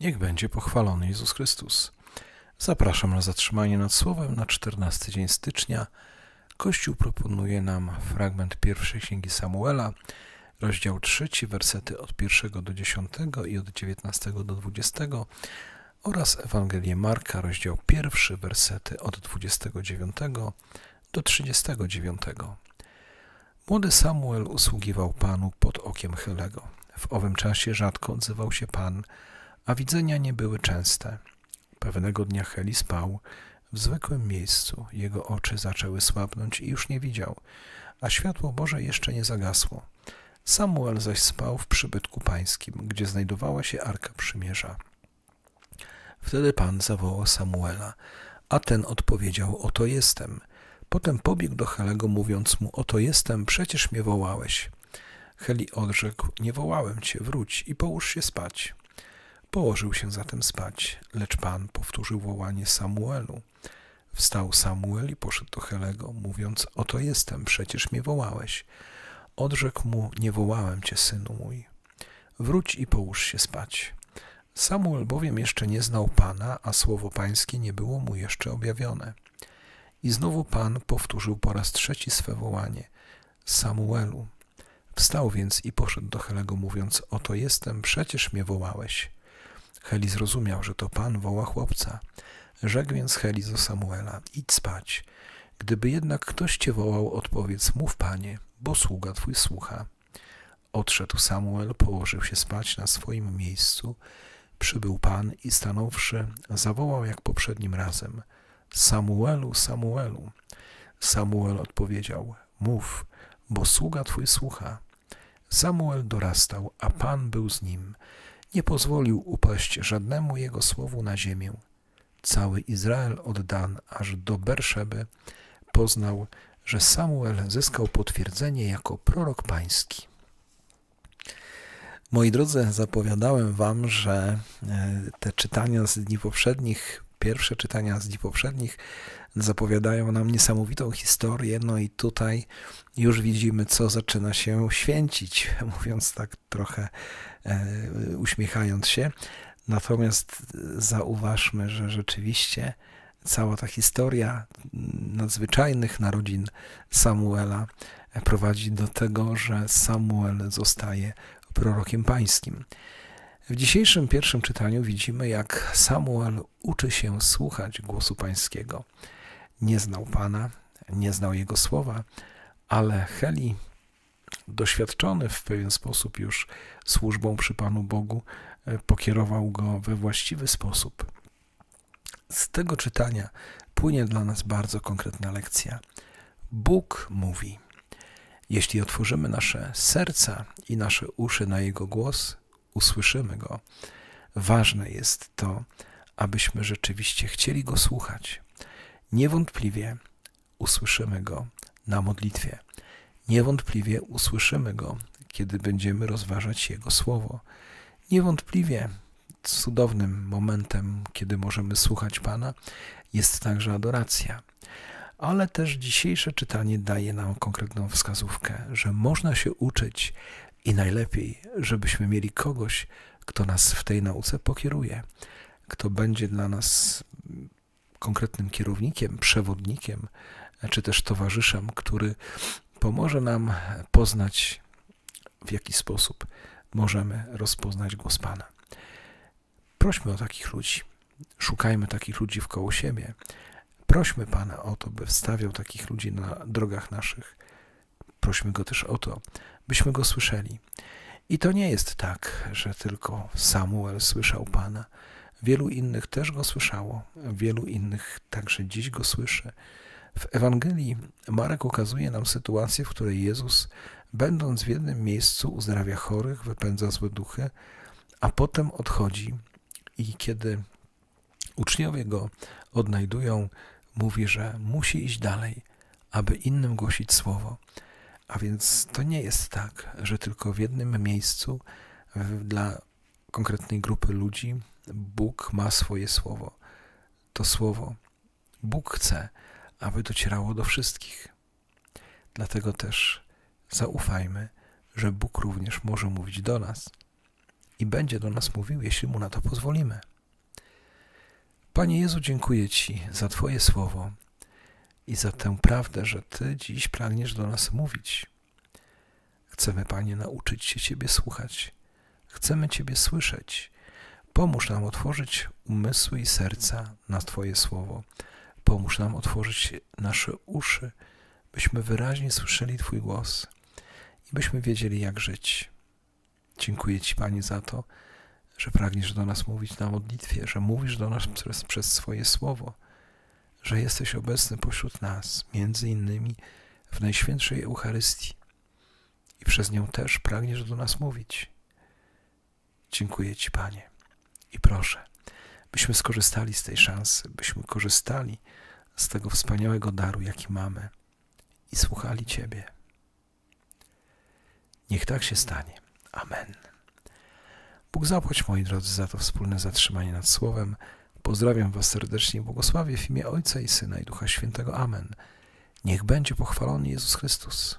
Niech będzie pochwalony Jezus Chrystus. Zapraszam na zatrzymanie nad Słowem na 14 dzień stycznia. Kościół proponuje nam fragment pierwszej księgi Samuela, rozdział 3, wersety od 1 do 10 i od 19 do 20 oraz Ewangelię Marka, rozdział 1, wersety od 29 do 39. Młody Samuel usługiwał Panu pod okiem Helego. W owym czasie rzadko odzywał się Pan, a widzenia nie były częste. Pewnego dnia Heli spał w zwykłym miejscu. Jego oczy zaczęły słabnąć i już nie widział, a światło Boże jeszcze nie zagasło. Samuel zaś spał w przybytku pańskim, gdzie znajdowała się Arka Przymierza. Wtedy Pan zawołał Samuela, a ten odpowiedział, oto jestem. Potem pobiegł do Helego, mówiąc mu, oto jestem, przecież mnie wołałeś. Heli odrzekł, nie wołałem cię, wróć i połóż się spać. Położył się zatem spać, lecz Pan powtórzył wołanie Samuelu. Wstał Samuel i poszedł do Helego, mówiąc, oto jestem, przecież mnie wołałeś. Odrzekł mu, nie wołałem cię, synu mój. Wróć i połóż się spać. Samuel bowiem jeszcze nie znał Pana, a słowo pańskie nie było mu jeszcze objawione. I znowu Pan powtórzył po raz trzeci swe wołanie. Samuelu. Wstał więc i poszedł do Helego, mówiąc, oto jestem, przecież mnie wołałeś. Heli zrozumiał, że to Pan woła chłopca. Rzekł więc Heli do Samuela, idź spać. Gdyby jednak ktoś cię wołał, odpowiedz, mów Panie, bo sługa twój słucha. Odszedł Samuel, położył się spać na swoim miejscu. Przybył Pan i stanąwszy, zawołał jak poprzednim razem. Samuelu, Samuelu. Samuel odpowiedział, mów, bo sługa twój słucha. Samuel dorastał, a Pan był z nim. Nie pozwolił upaść żadnemu jego słowu na ziemię. Cały Izrael od Dan aż do Berszeby poznał, że Samuel zyskał potwierdzenie jako prorok pański. Moi drodzy, zapowiadałem wam, że e, te czytania z dni poprzednich, pierwsze czytania z dni poprzednich zapowiadają nam niesamowitą historię, no i tutaj już widzimy, co zaczyna się święcić, mówiąc tak trochę e, uśmiechając się. Natomiast zauważmy, że rzeczywiście cała ta historia nadzwyczajnych narodzin Samuela prowadzi do tego, że Samuel zostaje prorokiem pańskim. W dzisiejszym pierwszym czytaniu widzimy, jak Samuel uczy się słuchać głosu pańskiego. Nie znał Pana, nie znał Jego słowa, ale Heli, doświadczony w pewien sposób już służbą przy Panu Bogu, pokierował go we właściwy sposób. Z tego czytania płynie dla nas bardzo konkretna lekcja. Bóg mówi: Jeśli otworzymy nasze serca i nasze uszy na Jego głos, usłyszymy Go. Ważne jest to, abyśmy rzeczywiście chcieli Go słuchać. Niewątpliwie usłyszymy Go na modlitwie. Niewątpliwie usłyszymy Go, kiedy będziemy rozważać Jego Słowo. Niewątpliwie cudownym momentem, kiedy możemy słuchać Pana, jest także adoracja. Ale też dzisiejsze czytanie daje nam konkretną wskazówkę, że można się uczyć i najlepiej, żebyśmy mieli kogoś, kto nas w tej nauce pokieruje, kto będzie dla nas konkretnym kierownikiem, przewodnikiem, czy też towarzyszem, który pomoże nam poznać, w jaki sposób możemy rozpoznać głos Pana. Prośmy o takich ludzi. Szukajmy takich ludzi w koło siebie. Prośmy Pana o to, by wstawiał takich ludzi na drogach naszych. Prośmy Go też o to, byśmy Go słyszeli. I to nie jest tak, że tylko Samuel słyszał Pana. Wielu innych też Go słyszało. Wielu innych także dziś Go słyszy. W Ewangelii Marek ukazuje nam sytuację, w której Jezus, będąc w jednym miejscu, uzdrawia chorych, wypędza złe duchy, a potem odchodzi i kiedy uczniowie go odnajdują, mówi, że musi iść dalej, aby innym głosić słowo. A więc to nie jest tak, że tylko w jednym miejscu dla konkretnej grupy ludzi Bóg ma swoje słowo. To słowo Bóg chce, aby docierało do wszystkich. Dlatego też zaufajmy, że Bóg również może mówić do nas i będzie do nas mówił, jeśli mu na to pozwolimy. Panie Jezu, dziękuję Ci za Twoje słowo i za tę prawdę, że Ty dziś pragniesz do nas mówić. Chcemy, Panie, nauczyć się Ciebie słuchać. Chcemy Ciebie słyszeć. Pomóż nam otworzyć umysły i serca na Twoje słowo. Pomóż nam otworzyć nasze uszy, byśmy wyraźnie słyszeli Twój głos i byśmy wiedzieli, jak żyć. Dziękuję Ci, Panie, za to, że pragniesz do nas mówić na modlitwie, że mówisz do nas przez, przez swoje słowo, że jesteś obecny pośród nas, między innymi w Najświętszej Eucharystii i przez nią też pragniesz do nas mówić. Dziękuję Ci, Panie, i proszę, byśmy skorzystali z tej szansy, byśmy korzystali z tego wspaniałego daru, jaki mamy i słuchali Ciebie. Niech tak się stanie. Amen. Bóg zapłać, moi drodzy, za to wspólne zatrzymanie nad Słowem. Pozdrawiam Was serdecznie i błogosławię w imię Ojca i Syna i Ducha Świętego. Amen. Niech będzie pochwalony Jezus Chrystus.